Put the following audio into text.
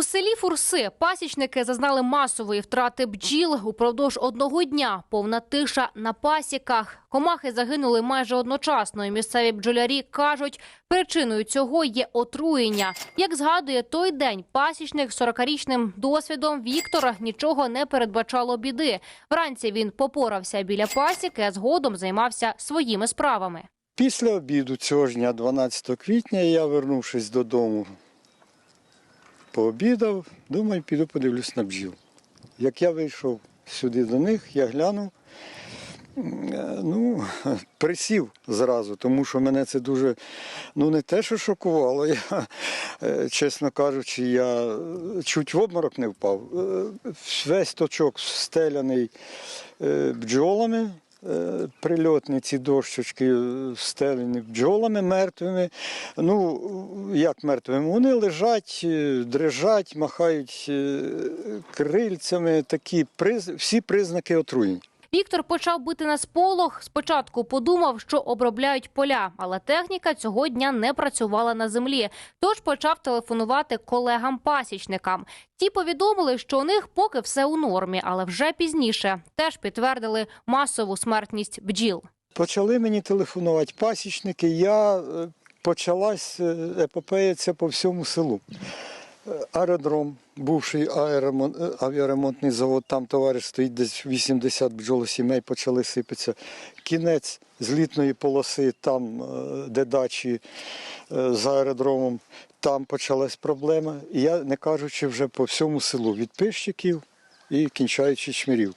У селі Фурси пасічники зазнали масової втрати бджіл упродовж одного дня. Повна тиша на пасіках. Комахи загинули майже одночасно. І місцеві бджолярі кажуть, причиною цього є отруєння. Як згадує той день, пасічник з 40-річним досвідом Віктора нічого не передбачало біди. Вранці він попорався біля пасіки, а згодом займався своїми справами. Після обіду цього ж дня, 12 квітня, я, вернувшись додому, пообідав, думаю, піду подивлюсь на бджіл. Як я вийшов сюди до них, я глянув, ну, присів зразу, тому що мене це дуже, ну не те, що шокувало. Я, е, чесно кажучи, я е, чуть в обморок не впав. Е, Весь точок стеляний бджолами. Е, Прильотні ці дощечки е, стелені бджолами мертвими. Ну, як мертвими? Вони лежать, е, дрижать, махають крильцями, такі всі признаки отруєнь. Віктор почав бити на сполох. Спочатку подумав, що обробляють поля, але техніка цього дня не працювала на землі. Тож почав телефонувати колегам-пасічникам. Ті повідомили, що у них поки все у нормі, але вже пізніше теж підтвердили масову смертність бджіл. Почали мені телефонувати пасічники, я е, почалась е, епопея ця по всьому селу. Е, Аеродром, бувший аеромон, е, авіаремонтний завод, там товариш стоїть, десь 80 бджолосімей почали сипатися. Кінець злітної полоси, там, е, де дачі за аеродромом, там почалась проблема. І я не кажучи вже по всьому селу, від пищиків і кінчаючи чмирів.